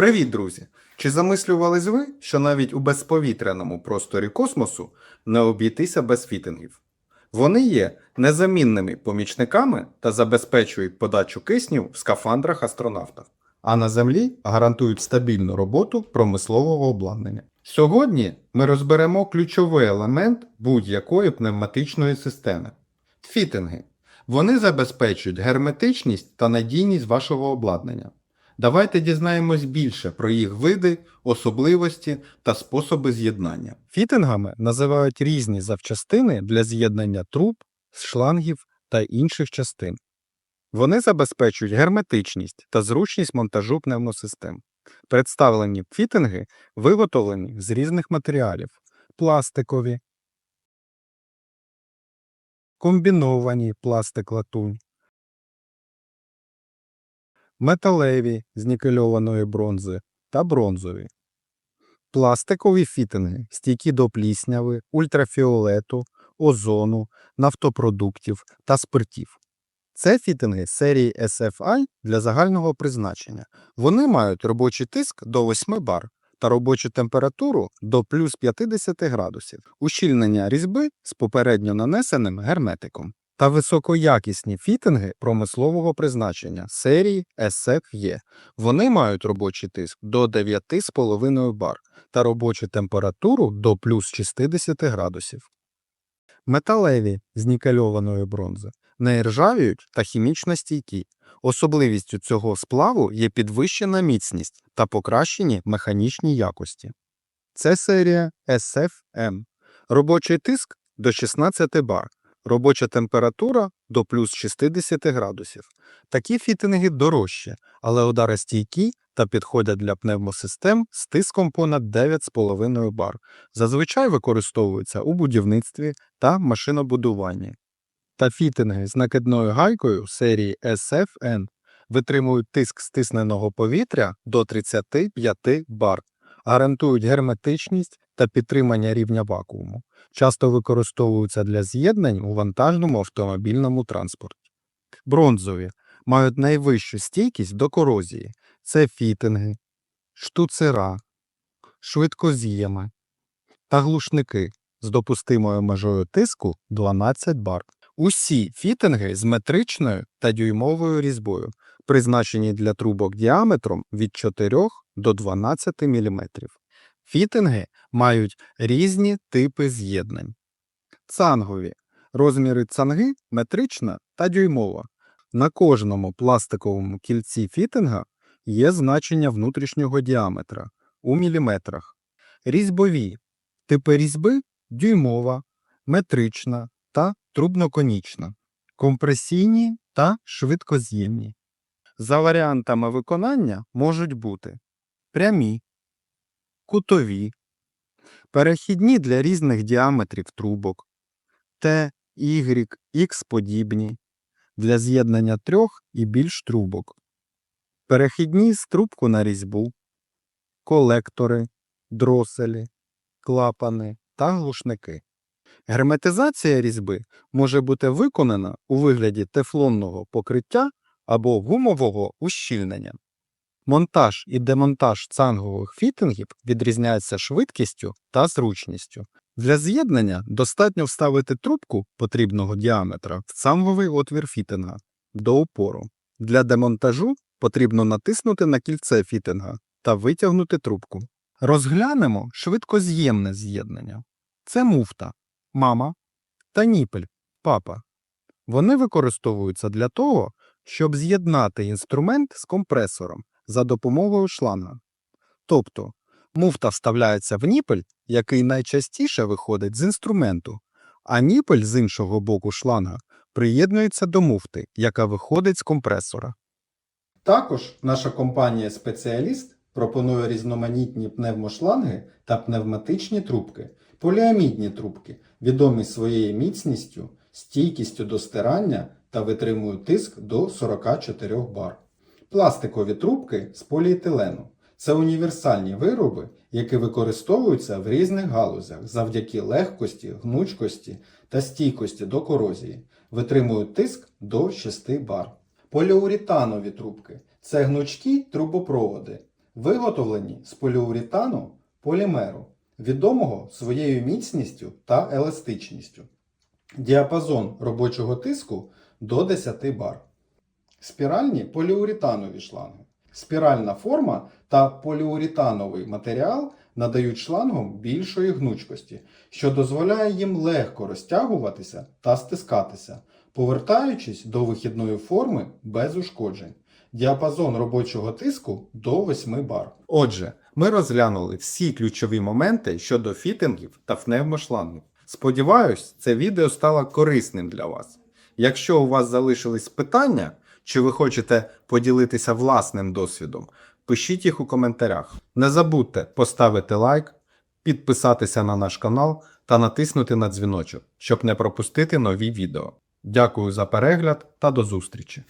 Привіт, друзі! Чи замислювались ви, що навіть у безповітряному просторі космосу не обійтися без фітингів? Вони є незамінними помічниками та забезпечують подачу кисню в скафандрах астронавтів, а на Землі гарантують стабільну роботу промислового обладнання. Сьогодні ми розберемо ключовий елемент будь-якої пневматичної системи фітинги. Вони забезпечують герметичність та надійність вашого обладнання. Давайте дізнаємось більше про їх види, особливості та способи з'єднання. Фітингами називають різні запчастини для з'єднання труб, шлангів та інших частин. Вони забезпечують герметичність та зручність монтажу пневмосистем. Представлені фітинги виготовлені з різних матеріалів: пластикові, комбіновані пластик-латунь, металеві з нікельованої бронзи та бронзові. Пластикові фітинги стійкі до плісняви, ультрафіолету, озону, нафтопродуктів та спиртів. Це фітинги серії SFI для загального призначення. Вони мають робочий тиск до 8 бар та робочу температуру до плюс 50 градусів, ущільнення різьби з попередньо нанесеним герметиком та високоякісні фітинги промислового призначення серії SFE. Вони мають робочий тиск до 9,5 бар та робочу температуру до плюс 60 градусів. Металеві з нікельованої бронзи не ржавіють та хімічно стійкі. Особливістю цього сплаву є підвищена міцність та покращені механічні якості. Це серія SFM. Робочий тиск до 16 бар, робоча температура до плюс 60 градусів. Такі фітинги дорожчі, але ударостійкі та підходять для пневмосистем з тиском понад 9,5 бар. Зазвичай використовуються у будівництві та машинобудуванні. Та фітинги з накидною гайкою серії SFN витримують тиск стисненого повітря до 35 бар, гарантують герметичність та підтримання рівня вакууму. Часто використовуються для з'єднань у вантажному автомобільному транспорті. Бронзові мають найвищу стійкість до корозії. Це фітинги, штуцера, швидкоз'єми та глушники з допустимою межою тиску 12 бар. Усі фітинги з метричною та дюймовою різьбою, призначені для трубок діаметром від 4 до 12 мм. Фітинги мають різні типи з'єднань. Цангові розміри цанги метрична та дюймова. На кожному пластиковому кільці фітинга є значення внутрішнього діаметра у міліметрах. Різьбові типи різьби дюймова, метрична та трубноконічна, компресійні та швидкоз'ємні. За варіантами виконання можуть бути прямі, кутові, перехідні для різних діаметрів трубок, Т, Y, X подібні для з'єднання трьох і більш трубок, перехідні з трубку на різьбу, колектори, дроселі, клапани та глушники. Герметизація різьби може бути виконана у вигляді тефлонного покриття або гумового ущільнення. Монтаж і демонтаж цангових фітингів відрізняються швидкістю та зручністю. Для з'єднання достатньо вставити трубку потрібного діаметра в цанговий отвір фітинга до опору. Для демонтажу потрібно натиснути на кільце фітинга та витягнути трубку. Розглянемо швидкоз'ємне з'єднання. Це муфта, мама та ніпель, папа. Вони використовуються для того, щоб з'єднати інструмент з компресором за допомогою шланга. Тобто муфта вставляється в ніпель, який найчастіше виходить з інструменту, а ніпель з іншого боку шланга приєднується до муфти, яка виходить з компресора. Також наша компанія Спеціаліст пропонує різноманітні пневмошланги та пневматичні трубки, поліамідні трубки, відомі своєю міцністю, стійкістю до стирання та витримують тиск до 44 бар. Пластикові трубки з поліетилену це універсальні вироби, які використовуються в різних галузях завдяки легкості, гнучкості та стійкості до корозії, витримують тиск до 6 бар. Поліуретанові трубки це гнучкі трубопроводи, виготовлені з поліуретану полімеру, відомого своєю міцністю та еластичністю. Діапазон робочого тиску до 10 бар. Спіральні поліуретанові шланги. Спіральна форма та поліуретановий матеріал надають шлангам більшої гнучкості, що дозволяє їм легко розтягуватися та стискатися, повертаючись до вихідної форми без ушкоджень. Діапазон робочого тиску до 8 бар. Отже, ми розглянули всі ключові моменти щодо фітингів та пневмошлангів. Сподіваюсь, це відео стало корисним для вас. Якщо у вас залишились питання, чи ви хочете поділитися власним досвідом, пишіть їх у коментарях. Не забудьте поставити лайк, підписатися на наш канал та натиснути на дзвіночок, щоб не пропустити нові відео. Дякую за перегляд та до зустрічі!